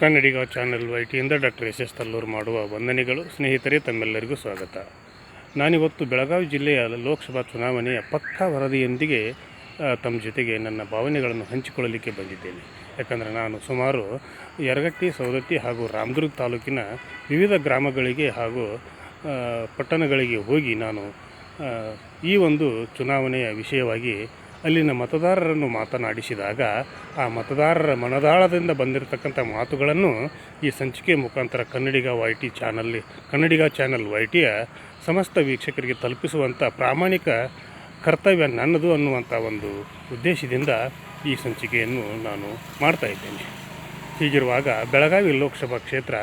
ಕನ್ನಡಿಗ channel ವೈಟಿಯಿಂದ doctor S S Tallur ಮಾಡುವ ವಂದನೆಗಳು, ಸ್ನೇಹಿತರೇ, ತಮ್ಮೆಲ್ಲರಿಗೂ ಸ್ವಾಗತ. ನಾನಿವತ್ತು ಬೆಳಗಾವಿ ಜಿಲ್ಲೆಯ ಲೋಕಸಭಾ ಚುನಾವಣೆಯ ಪಕ್ಕಾ ವರದಿಯೊಂದಿಗೆ ತಮ್ಮ ಜೊತೆಗೆ ನನ್ನ ಭಾವನೆಗಳನ್ನು ಹಂಚಿಕೊಳ್ಳಲಿಕ್ಕೆ ಬಂದಿದ್ದೇನೆ. ಯಾಕಂದರೆ ನಾನು ಸುಮಾರು ಯರಗಟ್ಟಿ, ಸವದತ್ತಿ ಹಾಗೂ ರಾಮದುರ್ಗ ತಾಲೂಕಿನ ವಿವಿಧ ಗ್ರಾಮಗಳಿಗೆ ಹಾಗೂ ಪಟ್ಟಣಗಳಿಗೆ ಹೋಗಿ ನಾನು ಈ ಒಂದು ಚುನಾವಣೆಯ ವಿಷಯವಾಗಿ ಅಲ್ಲಿನ ಮತದಾರರನ್ನು ಮಾತನಾಡಿಸಿದಾಗ ಆ ಮತದಾರರ ಮನದಾಳದಿಂದ ಬಂದಿರತಕ್ಕಂಥ ಮಾತುಗಳನ್ನು ಈ ಸಂಚಿಕೆ ಮುಖಾಂತರ ಕನ್ನಡಿಗ ವೈ ಟಿ ಚಾನಲ್ಲಿ ಕನ್ನಡಿಗ ಚಾನಲ್ ವೈ ಟಿಯ ಸಮಸ್ತ ವೀಕ್ಷಕರಿಗೆ ತಲುಪಿಸುವಂಥ ಪ್ರಾಮಾಣಿಕ ಕರ್ತವ್ಯ ನನ್ನದು ಅನ್ನುವಂಥ ಒಂದು ಉದ್ದೇಶದಿಂದ ಈ ಸಂಚಿಕೆಯನ್ನು ನಾನು ಮಾಡ್ತಾ ಇದ್ದೇನೆ. ಹೀಗಿರುವಾಗ ಬೆಳಗಾವಿ ಲೋಕಸಭಾ ಕ್ಷೇತ್ರ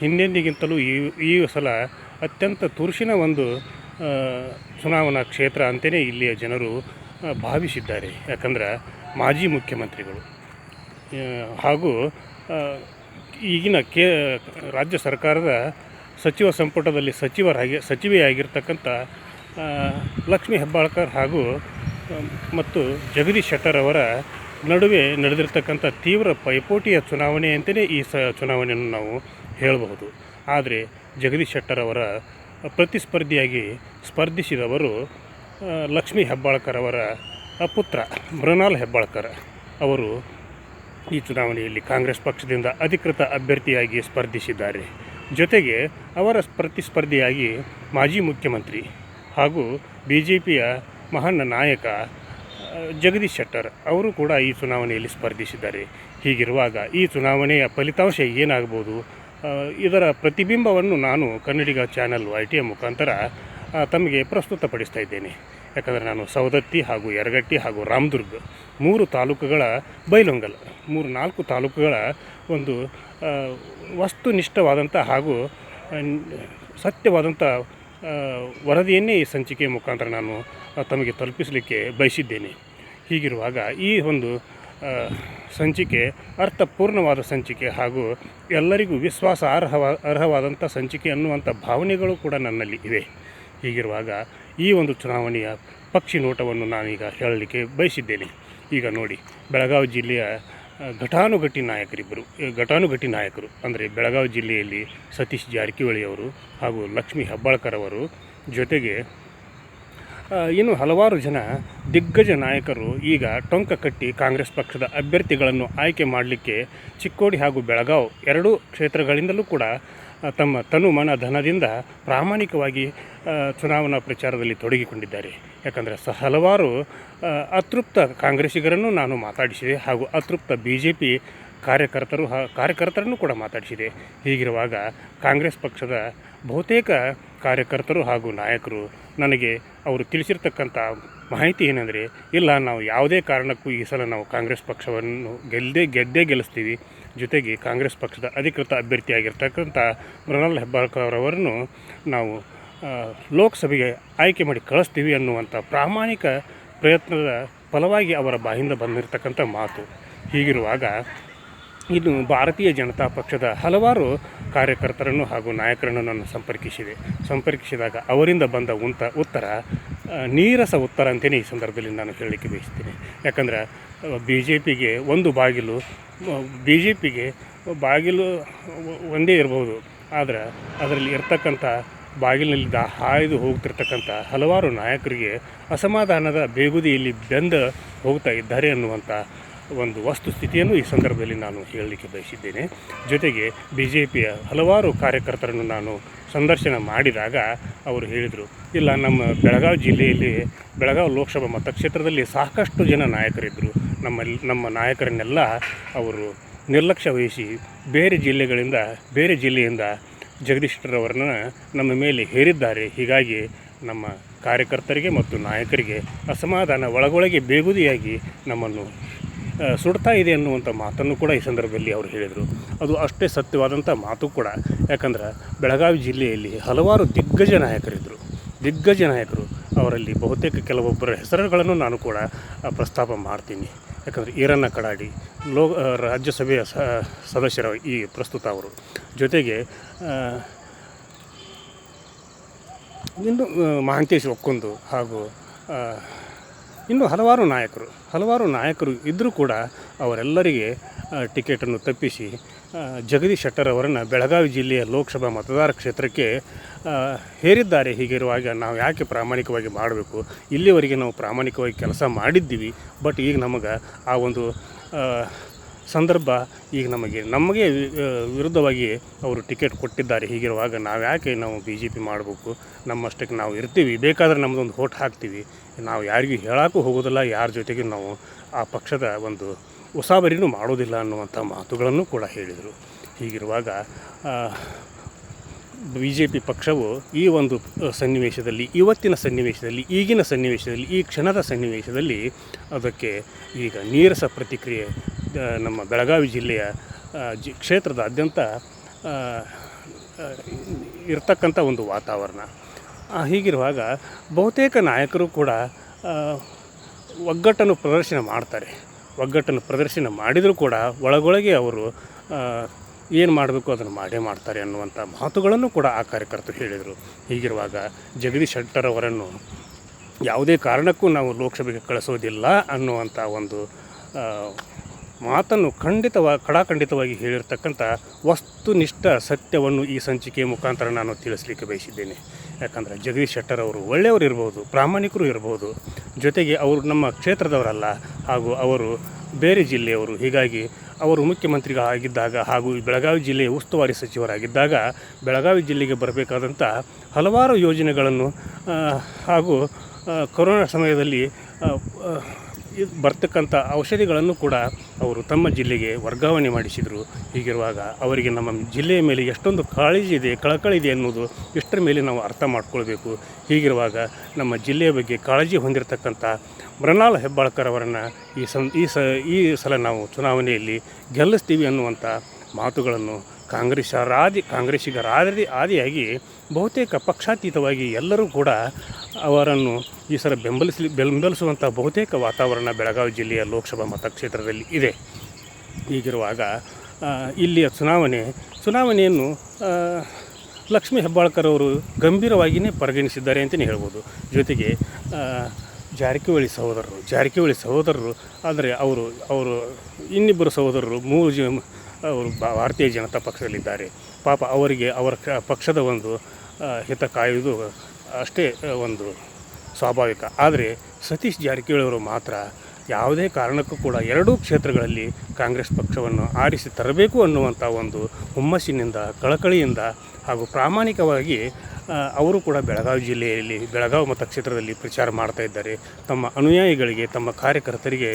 ಹಿಂದೆಂದಿಗಿಂತಲೂ ಈ ಈ ಸಲ ಅತ್ಯಂತ ತುರುಷಿನ ಒಂದು ಚುನಾವಣಾ ಕ್ಷೇತ್ರ ಅಂತಲೇ ಇಲ್ಲಿಯ ಜನರು ಭಾವಿಸಿದ್ದಾರೆ. ಯಾಕಂದ್ರೆ ಮಾಜಿ ಮುಖ್ಯಮಂತ್ರಿಗಳು ಹಾಗೂ ಈಗಿನ ಕೇ, ರಾಜ್ಯ ಸರ್ಕಾರದ ಸಚಿವ ಸಂಪುಟದಲ್ಲಿ ಸಚಿವರಾಗಿ, ಸಚಿವೆಯಾಗಿರ್ತಕ್ಕಂಥ ಲಕ್ಷ್ಮೀ ಹೆಬ್ಬಾಳ್ಕರ್ ಹಾಗೂ ಮತ್ತು ಜಗದೀಶ್ ಶೆಟ್ಟರ್ ಅವರ ನಡುವೆ ನಡೆದಿರ್ತಕ್ಕಂಥ ತೀವ್ರ ಪೈಪೋಟಿಯ ಚುನಾವಣೆ ಅಂತಲೇ ಈ ಸ, ಚುನಾವಣೆಯನ್ನು ನಾವು ಹೇಳಬಹುದು. ಆದರೆ ಜಗದೀಶ್ ಶೆಟ್ಟರ್ ಅವರ ಪ್ರತಿಸ್ಪರ್ಧಿಯಾಗಿ ಸ್ಪರ್ಧಿಸಿದವರು ಲಕ್ಷ್ಮೀ ಹೆಬ್ಬಾಳ್ಕರ್ ಅವರ ಪುತ್ರ ಮೃಣಾಲ್ ಹೆಬ್ಬಾಳ್ಕರ್ ಅವರು ಈ ಚುನಾವಣೆಯಲ್ಲಿ ಕಾಂಗ್ರೆಸ್ ಪಕ್ಷದಿಂದ ಅಧಿಕೃತ ಅಭ್ಯರ್ಥಿಯಾಗಿ ಸ್ಪರ್ಧಿಸಿದ್ದಾರೆ. ಜೊತೆಗೆ ಅವರ ಪ್ರತಿಸ್ಪರ್ಧಿಯಾಗಿ ಮಾಜಿ ಮುಖ್ಯಮಂತ್ರಿ ಹಾಗೂ ಬಿ ಜೆ ಪಿಯ ಮಹಾನ್ ನಾಯಕ ಜಗದೀಶ್ ಶೆಟ್ಟರ್ ಅವರು ಕೂಡ ಈ ಚುನಾವಣೆಯಲ್ಲಿ ಸ್ಪರ್ಧಿಸಿದ್ದಾರೆ. ಹೀಗಿರುವಾಗ ಈ ಚುನಾವಣೆಯ ಫಲಿತಾಂಶ ಏನಾಗ್ಬೋದು? ಇದರ ಪ್ರತಿಬಿಂಬವನ್ನು ನಾನು ಕನ್ನಡಿಗ ಚಾನಲ್ ವೈ ಟಿಯ ಮುಖಾಂತರ ತಮಗೆ ಪ್ರಸ್ತುತಪಡಿಸ್ತಾ ಇದ್ದೇನೆ ಯಾಕಂದರೆ ನಾನು ಸವದತ್ತಿ ಹಾಗೂ ಯರಗಟ್ಟಿ ಹಾಗೂ ರಾಮದುರ್ಗ ಮೂರು ತಾಲೂಕುಗಳ ಬೈಲೊಂಗಲ್, ಮೂರು ನಾಲ್ಕು ತಾಲೂಕುಗಳ ಒಂದು ವಸ್ತುನಿಷ್ಠವಾದಂಥ ಹಾಗೂ ಸತ್ಯವಾದಂಥ ವರದಿಯನ್ನೇ ಈ ಸಂಚಿಕೆ ಮುಖಾಂತರ ನಾನು ತಮಗೆ ತಲುಪಿಸಲಿಕ್ಕೆ ಬಯಸಿದ್ದೇನೆ. ಹೀಗಿರುವಾಗ ಈ ಒಂದು ಸಂಚಿಕೆ ಅರ್ಥಪೂರ್ಣವಾದ ಸಂಚಿಕೆ ಹಾಗೂ ಎಲ್ಲರಿಗೂ ವಿಶ್ವಾಸ ಅರ್ಹವ, ಅರ್ಹವಾದಂಥ ಸಂಚಿಕೆ ಅನ್ನುವಂಥ ಭಾವನೆಗಳು ಕೂಡ ನನ್ನಲ್ಲಿ ಇವೆ. ಹೀಗಿರುವಾಗ ಈ ಒಂದು ಚುನಾವಣೆಯ ಪಕ್ಷಿ ನೋಟವನ್ನು ನಾನೀಗ ಹೇಳಲಿಕ್ಕೆ ಬಯಸಿದ್ದೇನೆ. ಈಗ ನೋಡಿ, ಬೆಳಗಾವಿ ಜಿಲ್ಲೆಯ ಘಟಾನುಘಟಿ ನಾಯಕರಿಬ್ಬರು ಘಟಾನುಘಟಿ ನಾಯಕರು, ಅಂದರೆ ಬೆಳಗಾವಿ ಜಿಲ್ಲೆಯಲ್ಲಿ ಸತೀಶ್ ಜಾರಕಿಹೊಳಿ ಅವರು ಹಾಗೂ ಲಕ್ಷ್ಮೀ ಹೆಬ್ಬಾಳ್ಕರ್ ಅವರು ಜೊತೆಗೆ ಇನ್ನು ಹಲವಾರು ಜನ ದಿಗ್ಗಜ ನಾಯಕರು ಈಗ ಟೊಂಕ ಕಟ್ಟಿ ಕಾಂಗ್ರೆಸ್ ಪಕ್ಷದ ಅಭ್ಯರ್ಥಿಗಳನ್ನು ಆಯ್ಕೆ ಮಾಡಲಿಕ್ಕೆ ಚಿಕ್ಕೋಡಿ ಹಾಗೂ ಬೆಳಗಾವ್ ಎರಡೂ ಕ್ಷೇತ್ರಗಳಿಂದಲೂ ಕೂಡ ತಮ್ಮ ತನು ಮನ ಧನದಿಂದ ಪ್ರಾಮಾಣಿಕವಾಗಿ ಚುನಾವಣಾ ಪ್ರಚಾರದಲ್ಲಿ ತೊಡಗಿಕೊಂಡಿದ್ದಾರೆ. ಯಾಕಂದರೆ ಸ ಹಲವಾರು ಅತೃಪ್ತ ಕಾಂಗ್ರೆಸ್ಸಿಗರನ್ನು ನಾನು ಮಾತಾಡಿಸಿದೆ ಹಾಗೂ ಅತೃಪ್ತ ಬಿ ಜೆ ಪಿ ಕಾರ್ಯಕರ್ತರು ಕಾರ್ಯಕರ್ತರನ್ನು ಕೂಡ ಮಾತಾಡಿಸಿದೆ. ಹೀಗಿರುವಾಗ ಕಾಂಗ್ರೆಸ್ ಪಕ್ಷದ ಬಹುತೇಕ ಕಾರ್ಯಕರ್ತರು ಹಾಗೂ ನಾಯಕರು ನನಗೆ ಅವರು ತಿಳಿಸಿರ್ತಕ್ಕಂಥ ಮಾಹಿತಿ ಏನಂದರೆ, ಇಲ್ಲ ನಾವು ಯಾವುದೇ ಕಾರಣಕ್ಕೂ ಈ ಸಲ ನಾವು ಕಾಂಗ್ರೆಸ್ ಪಕ್ಷವನ್ನು ಗೆಲ್ಲದೆ ಗೆದ್ದೇ ಗೆಲ್ಲಿಸ್ತೀವಿ. ಜೊತೆಗೆ ಕಾಂಗ್ರೆಸ್ ಪಕ್ಷದ ಅಧಿಕೃತ ಅಭ್ಯರ್ಥಿಯಾಗಿರ್ತಕ್ಕಂಥ ಮೃಣಾಲ್ ಹೆಬ್ಬಾಳ್ಕರ್ ಅವರನ್ನು ನಾವು ಲೋಕಸಭೆಗೆ ಆಯ್ಕೆ ಮಾಡಿ ಕಳಿಸ್ತೀವಿ ಅನ್ನುವಂಥ ಪ್ರಾಮಾಣಿಕ ಪ್ರಯತ್ನದ ಫಲವಾಗಿ ಅವರ ಬಾಯಿಂದ ಬಂದಿರತಕ್ಕಂಥ ಮಾತು. ಹೀಗಿರುವಾಗ ಇನ್ನು ಭಾರತೀಯ ಜನತಾ ಪಕ್ಷದ ಹಲವಾರು ಕಾರ್ಯಕರ್ತರನ್ನು ಹಾಗೂ ನಾಯಕರನ್ನು ನಾನು ಸಂಪರ್ಕಿಸಿದೆ. ಸಂಪರ್ಕಿಸಿದಾಗ ಅವರಿಂದ ಬಂದ ಉಂತ ಉತ್ತರ ನೀರಸ ಉತ್ತರ ಅಂತಲೇ ಈ ಸಂದರ್ಭದಲ್ಲಿ ನಾನು ಹೇಳಲಿಕ್ಕೆ ಬಯಸ್ತೀನಿ ಯಾಕಂದರೆ ಬಿ ಜೆ ಪಿಗೆ ಒಂದು ಬಾಗಿಲು ಬಿ ಜೆ ಪಿಗೆ ಬಾಗಿಲು ಒಂದೇ ಇರಬಹುದು ಆದರೆ ಅದರಲ್ಲಿ ಇರ್ತಕ್ಕಂಥ ಬಾಗಿಲಿನಲ್ಲಿ ದಾ, ಹಾಯ್ದು ಹೋಗ್ತಿರ್ತಕ್ಕಂಥ ಹಲವಾರು ನಾಯಕರಿಗೆ ಅಸಮಾಧಾನದ ಬೇಗುದಿಯಲ್ಲಿ ಬೆಂದ ಹೋಗ್ತಾ ಇದ್ದಾರೆ ಅನ್ನುವಂಥ ಒಂದು ವಸ್ತುಸ್ಥಿತಿಯನ್ನು ಈ ಸಂದರ್ಭದಲ್ಲಿ ನಾನು ಹೇಳಲಿಕ್ಕೆ ಬಯಸಿದ್ದೇನೆ. ಜೊತೆಗೆ ಬಿ ಜೆ ಪಿಯ ಹಲವಾರು ಕಾರ್ಯಕರ್ತರನ್ನು ನಾನು ಸಂದರ್ಶನ ಮಾಡಿದಾಗ ಅವರು ಹೇಳಿದರು, ಇಲ್ಲ, ನಮ್ಮ ಬೆಳಗಾವಿ ಜಿಲ್ಲೆಯಲ್ಲಿ, ಬೆಳಗಾವಿ ಲೋಕಸಭಾ ಮತಕ್ಷೇತ್ರದಲ್ಲಿ ಸಾಕಷ್ಟು ಜನ ನಾಯಕರಿದ್ದರು ನಮ್ಮಲ್ಲಿ ನಮ್ಮ ನಾಯಕರನ್ನೆಲ್ಲ ಅವರು ನಿರ್ಲಕ್ಷ್ಯ ವಹಿಸಿ ಬೇರೆ ಜಿಲ್ಲೆಗಳಿಂದ, ಬೇರೆ ಜಿಲ್ಲೆಯಿಂದ ಜಗದೀಶ್ ಅವರನ್ನ ನಮ್ಮ ಮೇಲೆ ಹೇರಿದ್ದಾರೆ. ಹೀಗಾಗಿ ನಮ್ಮ ಕಾರ್ಯಕರ್ತರಿಗೆ ಮತ್ತು ನಾಯಕರಿಗೆ ಅಸಮಾಧಾನ, ಒಳಗೊಳಗೆ ಬೇಗುದಿಯಾಗಿ ನಮ್ಮನ್ನು ಸುಡ್ತಾ ಇದೆ ಅನ್ನುವಂಥ ಮಾತನ್ನು ಕೂಡ ಈ ಸಂದರ್ಭದಲ್ಲಿ ಅವರು ಹೇಳಿದರು. ಅದು ಅಷ್ಟೇ ಸತ್ಯವಾದಂಥ ಮಾತು ಕೂಡ. ಯಾಕಂದ್ರೆ ಬೆಳಗಾವಿ ಜಿಲ್ಲೆಯಲ್ಲಿ ಹಲವಾರು ದಿಗ್ಗಜ ನಾಯಕರಿದ್ದರು ದಿಗ್ಗಜ ನಾಯಕರು ಅವರಲ್ಲಿ ಬಹುತೇಕ ಕೆಲವೊಬ್ಬರ ಹೆಸರುಗಳನ್ನು ನಾನು ಕೂಡ ಪ್ರಸ್ತಾಪ ಮಾಡ್ತೀನಿ. ಯಾಕಂದರೆ ಈರಣ್ಣ ಕಡಾಡಿ ಲೋ ರಾಜ್ಯಸಭೆಯ ಸದಸ್ಯರ ಈ ಪ್ರಸ್ತುತ ಅವರು. ಜೊತೆಗೆ ಇನ್ನು ಮಹಾಂತೇಶ್ ಒಕ್ಕೊಂದು ಹಾಗೂ ಇನ್ನು ಹಲವಾರು ನಾಯಕರು ಹಲವಾರು ನಾಯಕರು ಇದ್ದರೂ ಕೂಡ ಅವರೆಲ್ಲರಿಗೆ ಟಿಕೆಟನ್ನು ತಪ್ಪಿಸಿ ಜಗದೀಶ್ ಶೆಟ್ಟರ್ ಅವರನ್ನು ಬೆಳಗಾವಿ ಜಿಲ್ಲೆಯ ಲೋಕಸಭಾ ಮತದಾರ ಕ್ಷೇತ್ರಕ್ಕೆ ಹೇರಿದ್ದಾರೆ. ಹೀಗಿರುವಾಗ ನಾವು ಯಾಕೆ ಪ್ರಾಮಾಣಿಕವಾಗಿ ಮಾಡಬೇಕು? ಇಲ್ಲಿವರೆಗೆ ನಾವು ಪ್ರಾಮಾಣಿಕವಾಗಿ ಕೆಲಸ ಮಾಡಿದ್ದೀವಿ. ಬಟ್ ಈಗ ನಮಗೆ ಆ ಒಂದು ಸಂದರ್ಭ ಈಗ ನಮಗೆ ನಮಗೆ ವಿರುದ್ಧವಾಗಿ ಅವರು ಟಿಕೆಟ್ ಕೊಟ್ಟಿದ್ದಾರೆ. ಹೀಗಿರುವಾಗ ನಾವು ಯಾಕೆ ನಾವು ಬಿ ಜೆ ಪಿ ಮಾಡಬೇಕು? ನಮ್ಮಷ್ಟಕ್ಕೆ ನಾವು ಇರ್ತೀವಿ. ಬೇಕಾದರೆ ನಮ್ಮದೊಂದು ಹೋಟ್ ಹಾಕ್ತೀವಿ. ನಾವು ಯಾರಿಗೂ ಹೇಳೋಕ್ಕೂ ಹೋಗೋದಿಲ್ಲ. ಯಾರ ಜೊತೆಗೆ ನಾವು ಆ ಪಕ್ಷದ ಒಂದು ಉಸಾಬರಿನೂ ಮಾಡೋದಿಲ್ಲ ಅನ್ನುವಂಥ ಮಾತುಗಳನ್ನು ಕೂಡ ಹೇಳಿದರು. ಹೀಗಿರುವಾಗ ಬಿ ಜೆ ಪಿ ಪಕ್ಷವು ಈ ಒಂದು ಸನ್ನಿವೇಶದಲ್ಲಿ, ಇವತ್ತಿನ ಸನ್ನಿವೇಶದಲ್ಲಿ, ಈಗಿನ ಸನ್ನಿವೇಶದಲ್ಲಿ, ಈ ಕ್ಷಣದ ಸನ್ನಿವೇಶದಲ್ಲಿ ಅದಕ್ಕೆ ಈಗ ನೀರಸ ಪ್ರತಿಕ್ರಿಯೆ ನಮ್ಮ ಬೆಳಗಾವಿ ಜಿಲ್ಲೆಯ ಜಿ, ಕ್ಷೇತ್ರದಾದ್ಯಂತ ಇರ್ತಕ್ಕಂಥ ಒಂದು ವಾತಾವರಣ. ಹೀಗಿರುವಾಗ ಬಹುತೇಕ ನಾಯಕರು ಕೂಡ ಒಗ್ಗಟ್ಟನ್ನು ಪ್ರದರ್ಶನ ಮಾಡ್ತಾರೆ. ಒಗ್ಗಟ್ಟನ್ನು ಪ್ರದರ್ಶನ ಮಾಡಿದರೂ ಕೂಡ ಒಳಗೊಳಗೆ ಅವರು ಏನು ಮಾಡಬೇಕು ಅದನ್ನು ಮಾಡೇ ಮಾಡ್ತಾರೆ ಅನ್ನುವಂಥ ಮಾತುಗಳನ್ನು ಕೂಡ ಆ ಕಾರ್ಯಕರ್ತರು ಹೇಳಿದರು. ಹೀಗಿರುವಾಗ ಜಗದೀಶ್ ಶೆಟ್ಟರ್ ಅವರನ್ನು ಯಾವುದೇ ಕಾರಣಕ್ಕೂ ನಾವು ಲೋಕಸಭೆಗೆ ಕಳಿಸೋದಿಲ್ಲ ಅನ್ನುವಂಥ ಒಂದು ಮಾತನ್ನು ಖಂಡಿತವಾಗಿ ಕಡಾಖಂಡಿತವಾಗಿ ಹೇಳಿರ್ತಕ್ಕಂಥ ವಸ್ತುನಿಷ್ಠ ಸತ್ಯವನ್ನು ಈ ಸಂಚಿಕೆಯ ಮುಖಾಂತರ ನಾನು ತಿಳಿಸ್ಲಿಕ್ಕೆ ಬಯಸಿದ್ದೇನೆ. ಯಾಕಂದರೆ ಜಗದೀಶ್ ಶೆಟ್ಟರ್ ಅವರು ಒಳ್ಳೆಯವರು ಇರ್ಬೋದು, ಪ್ರಾಮಾಣಿಕರು ಇರ್ಬೋದು, ಜೊತೆಗೆ ಅವರು ನಮ್ಮ ಕ್ಷೇತ್ರದವರಲ್ಲ, ಹಾಗೂ ಅವರು ಬೇರೆ ಜಿಲ್ಲೆಯವರು. ಹೀಗಾಗಿ ಅವರು ಮುಖ್ಯಮಂತ್ರಿಗಳಾಗಿದ್ದಾಗ ಹಾಗೂ ಈ ಬೆಳಗಾವಿ ಜಿಲ್ಲೆಯ ಉಸ್ತುವಾರಿ ಸಚಿವರಾಗಿದ್ದಾಗ ಬೆಳಗಾವಿ ಜಿಲ್ಲೆಗೆ ಬರಬೇಕಾದಂಥ ಹಲವಾರು ಯೋಜನೆಗಳನ್ನು ಹಾಗೂ ಕೊರೋನಾ ಸಮಯದಲ್ಲಿ ಬರ್ತಕ್ಕಂಥ ಔಷಧಿಗಳನ್ನು ಕೂಡ ಅವರು ತಮ್ಮ ಜಿಲ್ಲೆಗೆ ವರ್ಗಾವಣೆ ಮಾಡಿಸಿದರು. ಹೀಗಿರುವಾಗ ಅವರಿಗೆ ನಮ್ಮ ಜಿಲ್ಲೆಯ ಮೇಲೆ ಎಷ್ಟೊಂದು ಕಾಳಜಿ ಇದೆ, ಕಳಕಳಿ ಇದೆ ಅನ್ನೋದು ಇಷ್ಟರ ಮೇಲೆ ನಾವು ಅರ್ಥ ಮಾಡ್ಕೊಳ್ಬೇಕು. ಹೀಗಿರುವಾಗ ನಮ್ಮ ಜಿಲ್ಲೆಯ ಬಗ್ಗೆ ಕಾಳಜಿ ಹೊಂದಿರತಕ್ಕಂಥ ಮೃಣಾಲ್ ಹೆಬ್ಬಾಳ್ಕರ್ ಅವರನ್ನು ಈ ಸಂ, ಈ ಸ, ಈ ಸಲ ನಾವು ಚುನಾವಣೆಯಲ್ಲಿ ಗೆಲ್ಲಿಸ್ತೀವಿ ಅನ್ನುವಂಥ ಮಾತುಗಳನ್ನು ಕಾಂಗ್ರೆಸ್ ಆದಿ ಕಾಂಗ್ರೆಸ್ಸಿಗರಾದಿ ಆದಿಯಾಗಿ ಬಹುತೇಕ ಪಕ್ಷಾತೀತವಾಗಿ ಎಲ್ಲರೂ ಕೂಡ ಅವರನ್ನು ಈ ಸಲ ಬೆಂಬಲಿಸಲಿ ಬೆಂಬಲಿಸುವಂಥ ಬಹುತೇಕ ವಾತಾವರಣ ಬೆಳಗಾವಿ ಜಿಲ್ಲೆಯ ಲೋಕಸಭಾ ಮತಕ್ಷೇತ್ರದಲ್ಲಿ ಇದೆ. ಹೀಗಿರುವಾಗ ಇಲ್ಲಿಯ ಚುನಾವಣೆ, ಚುನಾವಣೆಯನ್ನು ಲಕ್ಷ್ಮೀ ಹೆಬ್ಬಾಳ್ಕರ್ ಅವರು ಗಂಭೀರವಾಗಿಯೇ ಪರಿಗಣಿಸಿದ್ದಾರೆ ಅಂತಲೇ ಹೇಳ್ಬೋದು. ಜೊತೆಗೆ ಜಾರಕಿಹೊಳಿ ಸಹೋದರರು ಜಾರಕಿಹೊಳಿ ಸಹೋದರರು, ಆದರೆ ಅವರು ಅವರು ಇನ್ನಿಬ್ಬರು ಸಹೋದರರು ಮೂರು ಜ, ಅವರು ಭಾರತೀಯ ಜನತಾ ಪಕ್ಷದಲ್ಲಿದ್ದಾರೆ. ಪಾಪ ಅವರಿಗೆ ಅವರ ಪಕ್ಷದ ಒಂದು ಹಿತ ಕಾಯುವುದು ಅಷ್ಟೇ ಒಂದು ಸ್ವಾಭಾವಿಕ. ಆದರೆ ಸತೀಶ್ ಜಾರಕಿಹೊಳಿ ಅವರು ಮಾತ್ರ ಯಾವುದೇ ಕಾರಣಕ್ಕೂ ಕೂಡ ಎರಡೂ ಕ್ಷೇತ್ರಗಳಲ್ಲಿ ಕಾಂಗ್ರೆಸ್ ಪಕ್ಷವನ್ನು ಆರಿಸಿ ತರಬೇಕು ಅನ್ನುವಂಥ ಒಂದು ಹುಮ್ಮಸ್ಸಿನಿಂದ, ಕಳಕಳಿಯಿಂದ ಹಾಗೂ ಪ್ರಾಮಾಣಿಕವಾಗಿ ಅವರು ಕೂಡ ಬೆಳಗಾವಿ ಜಿಲ್ಲೆಯಲ್ಲಿ, ಬೆಳಗಾವಿ ಮತಕ್ಷೇತ್ರದಲ್ಲಿ ಪ್ರಚಾರ ಮಾಡ್ತಾ ಇದ್ದಾರೆ. ತಮ್ಮ ಅನುಯಾಯಿಗಳಿಗೆ, ತಮ್ಮ ಕಾರ್ಯಕರ್ತರಿಗೆ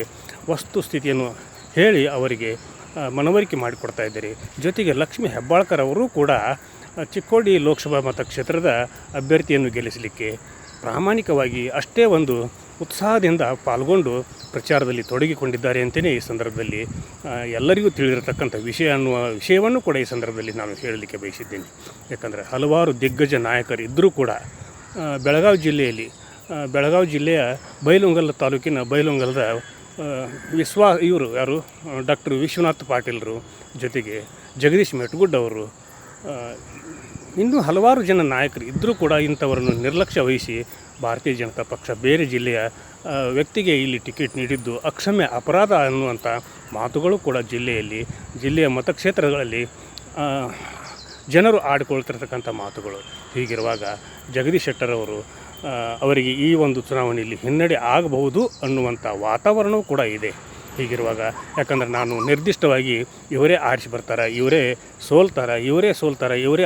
ವಸ್ತುಸ್ಥಿತಿಯನ್ನು ಹೇಳಿ ಅವರಿಗೆ ಮನವರಿಕೆ ಮಾಡಿಕೊಡ್ತಾ ಇದ್ದಾರೆ. ಜೊತೆಗೆ ಲಕ್ಷ್ಮೀ ಹೆಬ್ಬಾಳ್ಕರ್ ಅವರು ಕೂಡ ಚಿಕ್ಕೋಡಿ ಲೋಕಸಭಾ ಮತಕ್ಷೇತ್ರದ ಅಭ್ಯರ್ಥಿಯನ್ನು ಗೆಲ್ಲಿಸಲಿಕ್ಕೆ ಪ್ರಾಮಾಣಿಕವಾಗಿ ಅಷ್ಟೇ ಒಂದು ಉತ್ಸಾಹದಿಂದ ಪಾಲ್ಗೊಂಡು ಪ್ರಚಾರದಲ್ಲಿ ತೊಡಗಿಕೊಂಡಿದ್ದಾರೆ ಅಂತಲೇ ಈ ಸಂದರ್ಭದಲ್ಲಿ ಎಲ್ಲರಿಗೂ ತಿಳಿದಿರತಕ್ಕಂಥ ವಿಷಯ ಅನ್ನುವ ವಿಷಯವನ್ನು ಕೂಡ ಈ ಸಂದರ್ಭದಲ್ಲಿ ನಾನು ಹೇಳಲಿಕ್ಕೆ ಬಯಸಿದ್ದೇನೆ. ಯಾಕಂದರೆ ಹಲವಾರು ದಿಗ್ಗಜ ನಾಯಕರು ಇದ್ದರೂ ಕೂಡ ಬೆಳಗಾವಿ ಜಿಲ್ಲೆಯಲ್ಲಿ ಬೆಳಗಾವಿ ಜಿಲ್ಲೆಯ ಬೈಲುಂಗಲ್ ತಾಲೂಕಿನ ಬೈಲುಂಗಲದ ವಿಶ್ವಾ, ಇವರು ಯಾರು ಡಾಕ್ಟರ್ ವಿಶ್ವನಾಥ್ ಪಾಟೀಲ್ರು ಜೊತೆಗೆ ಜಗದೀಶ್ ಮೆಟ್ಗುಡ್ ಅವರು ಇನ್ನೂ ಹಲವಾರು ಜನ ನಾಯಕರು ಇದ್ದರೂ ಕೂಡ ಇಂಥವರನ್ನು ನಿರ್ಲಕ್ಷ್ಯ ವಹಿಸಿ ಭಾರತೀಯ ಜನತಾ ಪಕ್ಷ ಬೇರೆ ಜಿಲ್ಲೆಯ ವ್ಯಕ್ತಿಗೆ ಇಲ್ಲಿ ಟಿಕೆಟ್ ನೀಡಿದ್ದು ಅಕ್ಷಮ್ಯ ಅಪರಾಧ ಅನ್ನುವಂಥ ಮಾತುಗಳು ಕೂಡ ಜಿಲ್ಲೆಯಲ್ಲಿ, ಜಿಲ್ಲೆಯ ಮತಕ್ಷೇತ್ರಗಳಲ್ಲಿ ಜನರು ಆಡಿಕೊಳ್ತಿರ್ತಕ್ಕಂಥ ಮಾತುಗಳು. ಹೀಗಿರುವಾಗ ಜಗದೀಶ್ ಶೆಟ್ಟರ್ ಅವರು ಅವರಿಗೆ ಈ ಒಂದು ಚುನಾವಣೆಯಲ್ಲಿ ಹಿನ್ನಡೆ ಆಗಬಹುದು ಅನ್ನುವಂಥ ವಾತಾವರಣವೂ ಕೂಡ ಇದೆ. ಹೀಗಿರುವಾಗ, ಯಾಕಂದ್ರೆ ನಾನು ನಿರ್ದಿಷ್ಟವಾಗಿ ಇವರೇ ಆರಿಸಿ ಬರ್ತಾರೆ, ಇವರೇ ಸೋಲ್ತಾರೆ ಇವರೇ ಸೋಲ್ತಾರೆ, ಇವರೇ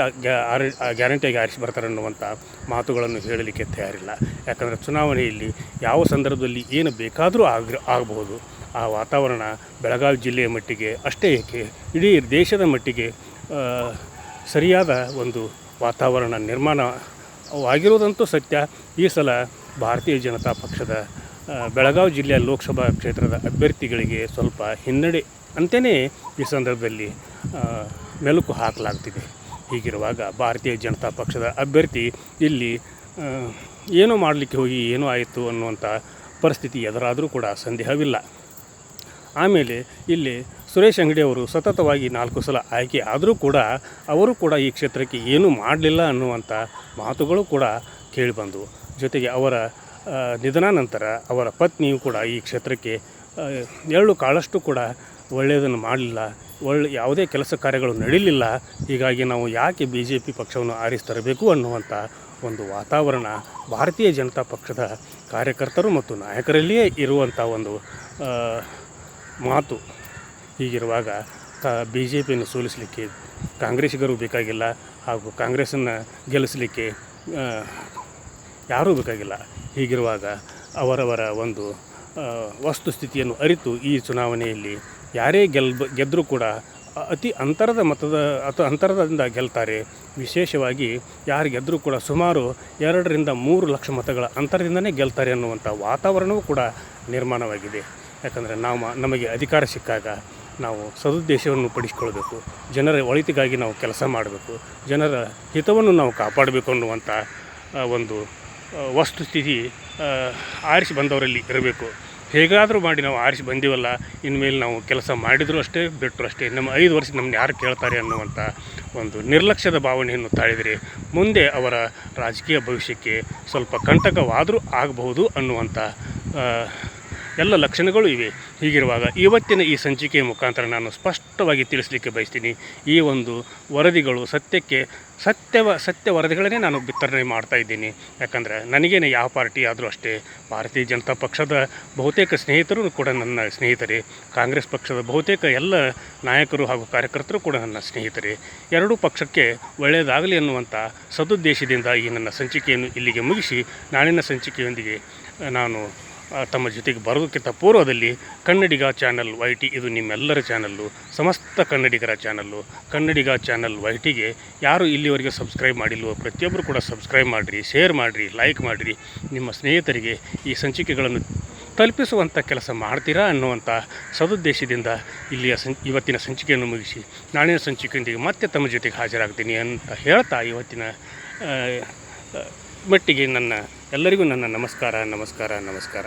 ಗ್ಯಾರಂಟಿಯಾಗಿ ಆರಿಸಿ ಬರ್ತಾರೆ ಅನ್ನುವಂಥ ಮಾತುಗಳನ್ನು ಹೇಳಲಿಕ್ಕೆ ತಯಾರಿಲ್ಲ. ಯಾಕಂದರೆ ಚುನಾವಣೆಯಲ್ಲಿ ಯಾವ ಸಂದರ್ಭದಲ್ಲಿ ಏನು ಬೇಕಾದರೂ ಆಗ ಆಗಬಹುದು. ಆ ವಾತಾವರಣ ಬೆಳಗಾವಿ ಜಿಲ್ಲೆಯ ಮಟ್ಟಿಗೆ ಅಷ್ಟೇ ಏಕೆ, ಇಡೀ ದೇಶದ ಮಟ್ಟಿಗೆ ಸರಿಯಾದ ಒಂದು ವಾತಾವರಣ ನಿರ್ಮಾಣ ಆಗಿರುವುದಂತೂ ಸತ್ಯ. ಈ ಸಲ ಭಾರತೀಯ ಜನತಾ ಪಕ್ಷದ ಬೆಳಗಾವಿ ಜಿಲ್ಲೆಯ ಲೋಕಸಭಾ ಕ್ಷೇತ್ರದ ಅಭ್ಯರ್ಥಿಗಳಿಗೆ ಸ್ವಲ್ಪ ಹಿನ್ನಡೆ ಅಂತಲೇ ಈ ಸಂದರ್ಭದಲ್ಲಿ ಮೆಲುಕು ಹಾಕಲಾಗ್ತಿದೆ. ಹೀಗಿರುವಾಗ ಭಾರತೀಯ ಜನತಾ ಪಕ್ಷದ ಅಭ್ಯರ್ಥಿ ಇಲ್ಲಿ ಏನು ಮಾಡಲಿಕ್ಕೆ ಹೋಗಿ ಏನೋ ಆಯಿತು ಅನ್ನುವಂಥ ಪರಿಸ್ಥಿತಿ ಎದುರಾದರೂ ಕೂಡ ಸಂದೇಹವಿಲ್ಲ. ಆಮೇಲೆ ಇಲ್ಲಿ ಸುರೇಶ್ ಅಂಗಡಿ ಅವರು ಸತತವಾಗಿ ನಾಲ್ಕು ಸಲ ಆಯ್ಕೆ ಆದರೂ ಕೂಡ ಅವರು ಕೂಡ ಈ ಕ್ಷೇತ್ರಕ್ಕೆ ಏನೂ ಮಾಡಲಿಲ್ಲ ಅನ್ನುವಂಥ ಮಾತುಗಳು ಕೂಡ ಕೇಳಿಬಂದವು ಜೊತೆಗೆ ಅವರ ನಿಧನ ನಂತರ ಅವರ ಪತ್ನಿಯು ಕೂಡ ಈ ಕ್ಷೇತ್ರಕ್ಕೆ ಎಳ್ಳು ಕಾಳಷ್ಟು ಕೂಡ ಒಳ್ಳೆಯದನ್ನು ಮಾಡಲಿಲ್ಲ. ಒಳ್ಳೆ, ಯಾವುದೇ ಕೆಲಸ ಕಾರ್ಯಗಳು ನಡೀಲಿಲ್ಲ. ಹೀಗಾಗಿ ನಾವು ಯಾಕೆ ಬಿ ಜೆ ಪಿ ಪಕ್ಷವನ್ನು ಆರಿಸ್ತರಬೇಕು ಅನ್ನುವಂಥ ಒಂದು ವಾತಾವರಣ ಭಾರತೀಯ ಜನತಾ ಪಕ್ಷದ ಕಾರ್ಯಕರ್ತರು ಮತ್ತು ನಾಯಕರಲ್ಲಿಯೇ ಇರುವಂಥ ಒಂದು ಮಾತು. ಹೀಗಿರುವಾಗ ಬಿ ಜೆ ಪಿಯನ್ನು ಸೋಲಿಸಲಿಕ್ಕೆ ಕಾಂಗ್ರೆಸ್ಸಿಗರು ಬೇಕಾಗಿಲ್ಲ ಹಾಗೂ ಕಾಂಗ್ರೆಸ್ಸನ್ನು ಗೆಲ್ಲಿಸಲಿಕ್ಕೆ ಯಾರೂ ಬೇಕಾಗಿಲ್ಲ. ಹೀಗಿರುವಾಗ ಅವರವರ ಒಂದು ವಸ್ತುಸ್ಥಿತಿಯನ್ನು ಅರಿತು ಈ ಚುನಾವಣೆಯಲ್ಲಿ ಯಾರೇ ಗೆಲ್ ಗೆದ್ದರೂ ಕೂಡ ಅತಿ ಅಂತರದ ಮತದ ಅಥವಾ ಅಂತರದಿಂದ ಗೆಲ್ತಾರೆ. ವಿಶೇಷವಾಗಿ ಯಾರು ಗೆದ್ದರೂ ಕೂಡ ಸುಮಾರು ಎರಡರಿಂದ ಮೂರು ಲಕ್ಷ ಮತಗಳ ಅಂತರದಿಂದನೇ ಗೆಲ್ತಾರೆ ಅನ್ನುವಂಥ ವಾತಾವರಣವೂ ಕೂಡ ನಿರ್ಮಾಣವಾಗಿದೆ. ಯಾಕಂದರೆ ನಾವು ನಮಗೆ ಅಧಿಕಾರ ಸಿಕ್ಕಾಗ ನಾವು ಸದುದ್ದೇಶವನ್ನು ಪಡಿಸ್ಕೊಳ್ಬೇಕು ಜನರ ಒಳಿತಿಗಾಗಿ ನಾವು ಕೆಲಸ ಮಾಡಬೇಕು. ಜನರ ಹಿತವನ್ನು ನಾವು ಕಾಪಾಡಬೇಕು ಅನ್ನುವಂಥ ಒಂದು ವಸ್ತುಸ್ಥಿತಿ ಆರಿಸಿ ಬಂದವರಲ್ಲಿ ಇರಬೇಕು. ಹೇಗಾದರೂ ಮಾಡಿ ನಾವು ಆರಿಸಿ ಬಂದೀವಲ್ಲ, ಇನ್ಮೇಲೆ ನಾವು ಕೆಲಸ ಮಾಡಿದರೂ ಅಷ್ಟೇ ಬಿಟ್ಟರು ಅಷ್ಟೇ. ನಮ್ಮ ಐದು ವರ್ಷ ನಮ್ಮನ್ನ ಯಾರು ಕೇಳ್ತಾರೆ ಅನ್ನುವಂಥ ಒಂದು ನಿರ್ಲಕ್ಷ್ಯದ ಭಾವನೆಯನ್ನು ತಾಳಿದರೆ. ಮುಂದೆ ಅವರ ರಾಜಕೀಯ ಭವಿಷ್ಯಕ್ಕೆ ಸ್ವಲ್ಪ ಕಂಟಕವಾದರೂ ಆಗಬಹುದು ಅನ್ನುವಂಥ ಎಲ್ಲ ಲಕ್ಷಣಗಳು ಇವೆ. ಹೀಗಿರುವಾಗ ಇವತ್ತಿನ ಈ ಸಂಚಿಕೆಯ ಮುಖಾಂತರ ನಾನು ಸ್ಪಷ್ಟವಾಗಿ ತಿಳಿಸಲಿಕ್ಕೆ ಬಯಸ್ತೀನಿ. ಈ ಒಂದು ವರದಿಗಳು ಸತ್ಯಕ್ಕೆ ಸತ್ಯವ, ಸತ್ಯ ವರದಿಗಳನ್ನೇ ನಾನು ಬಿತ್ತರಣೆ ಮಾಡ್ತಾ ಇದ್ದೀನಿ. ಯಾಕಂದರೆ ನನಗೇನು ಯಾವ ಪಾರ್ಟಿ ಆದರೂ ಅಷ್ಟೇ ಭಾರತೀಯ ಜನತಾ ಪಕ್ಷದ ಬಹುತೇಕ ಸ್ನೇಹಿತರು ಕೂಡ ನನ್ನ ಸ್ನೇಹಿತರೇ. ಕಾಂಗ್ರೆಸ್ ಪಕ್ಷದ ಬಹುತೇಕ ಎಲ್ಲ ನಾಯಕರು ಹಾಗೂ ಕಾರ್ಯಕರ್ತರು ಕೂಡ ನನ್ನ ಸ್ನೇಹಿತರೇ. ಎರಡೂ ಪಕ್ಷಕ್ಕೆ ಒಳ್ಳೆಯದಾಗಲಿ ಅನ್ನುವಂಥ ಸದುದ್ದೇಶದಿಂದ ಈ ನನ್ನ ಸಂಚಿಕೆಯನ್ನು ಇಲ್ಲಿಗೆ ಮುಗಿಸಿ ನಾಳಿನ ಸಂಚಿಕೆಯೊಂದಿಗೆ ನಾನು ತಮ್ಮ ಜೊತೆಗೆ ಬರೋದಕ್ಕಿಂತ ಪೂರ್ವದಲ್ಲಿ ಕನ್ನಡಿಗ ಚಾನಲ್ ವೈ ಟಿ ಇದು ನಿಮ್ಮೆಲ್ಲರ ಚಾನಲ್ಲು, ಸಮಸ್ತ ಕನ್ನಡಿಗರ ಚಾನಲ್ಲು. ಕನ್ನಡಿಗ ಚಾನಲ್ ವೈ ಟಿಗೆ ಯಾರು ಇಲ್ಲಿವರೆಗೆ ಸಬ್ಸ್ಕ್ರೈಬ್ ಮಾಡಿಲ್ವೋ ಪ್ರತಿಯೊಬ್ಬರು ಕೂಡ ಸಬ್ಸ್ಕ್ರೈಬ್ ಮಾಡಿರಿ, ಶೇರ್ ಮಾಡಿರಿ, ಲೈಕ್ ಮಾಡಿರಿ. ನಿಮ್ಮ ಸ್ನೇಹಿತರಿಗೆ ಈ ಸಂಚಿಕೆಗಳನ್ನು ತಲುಪಿಸುವಂಥ ಕೆಲಸ ಮಾಡ್ತೀರಾ ಅನ್ನುವಂಥ ಸದುದ್ದೇಶದಿಂದ ಇಲ್ಲಿಯ ಸಂ, ಇವತ್ತಿನ ಸಂಚಿಕೆಯನ್ನು ಮುಗಿಸಿ ನಾಳಿನ ಸಂಚಿಕೆಯೊಂದಿಗೆ ಮತ್ತೆ ತಮ್ಮ ಜೊತೆಗೆ ಹಾಜರಾಗ್ತೀನಿ ಅಂತ ಹೇಳ್ತಾ ಇವತ್ತಿನ ಮಟ್ಟಿಗೆ ನನ್ನ ಎಲ್ಲರಿಗೂ ನನ್ನ ನಮಸ್ಕಾರ ನಮಸ್ಕಾರ ನಮಸ್ಕಾರ.